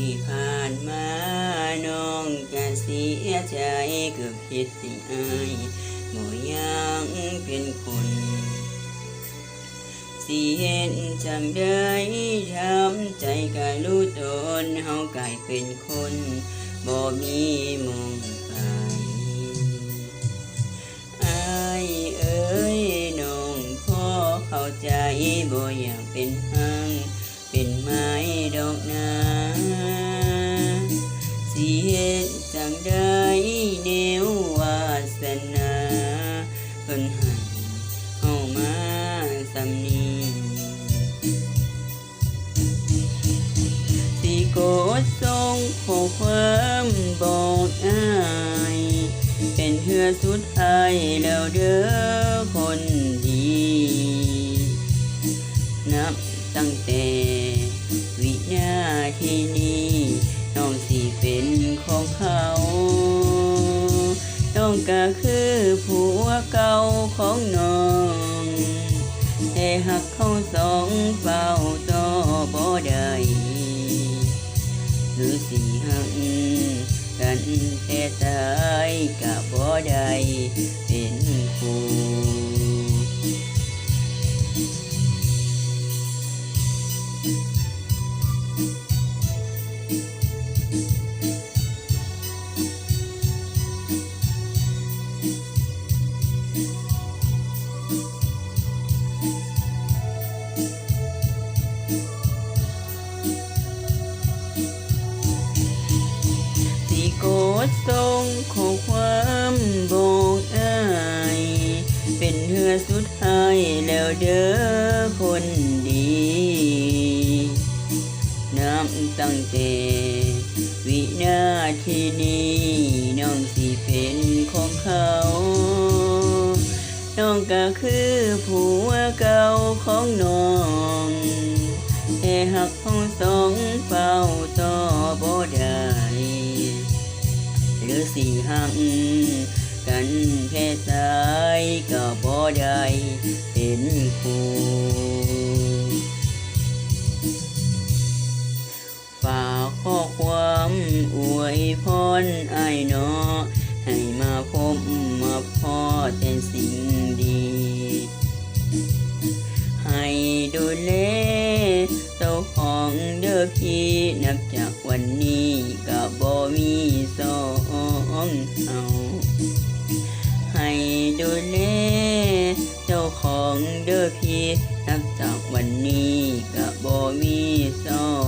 ที่ผ่านมาน้องจะเสียใจกับผิดสิ่งอายบ่ยังเป็นคนสิเห็นจำได้ทำใจกัยรู้ตนเฮากลายเป็นคนบ่มีมองไปอายเอ้ยน้องพ่อเข้าใจบ่อยากเป็นหัง สนาเพิ่นให้เฮามาสำนีสิโกดส่งข้อความบอกอายเป็นเพื่อสุดท้ายแล้วเด้อคนดีนับตั้งแต่วินาทีนี้น้องสิเป็นของเขาน้อง ก็คือผัวเก่าของน้องแต่หักเขาสองเฝ้าต่อบ่ได้หรือสีหักกันแต่ตายก็บ่ได้ สิโกดส่งข้อความบอกอาย เป็นเพื่อสุดท้ายแล้วเด้อคนดีนับตั้งแต่วินาทีนี้น้องสิเป็นของเขา น้องก็คือผัวเก่าของน้องแต่หักของสองเฝ้าต่อบ่ได้หรือสิหักกันแค่สายก็บ่ได้เป็นคู่ฝากข้อความอวยพรไอ้เนาะให้มาพบมาพอแต่สิ่ง องเด้อพี่นับจากวันนี้ก็บ่มีสองเอาให้ดูแลเจ้าของเด้อพี่นับจากวันนี้ก็บ่มีสอง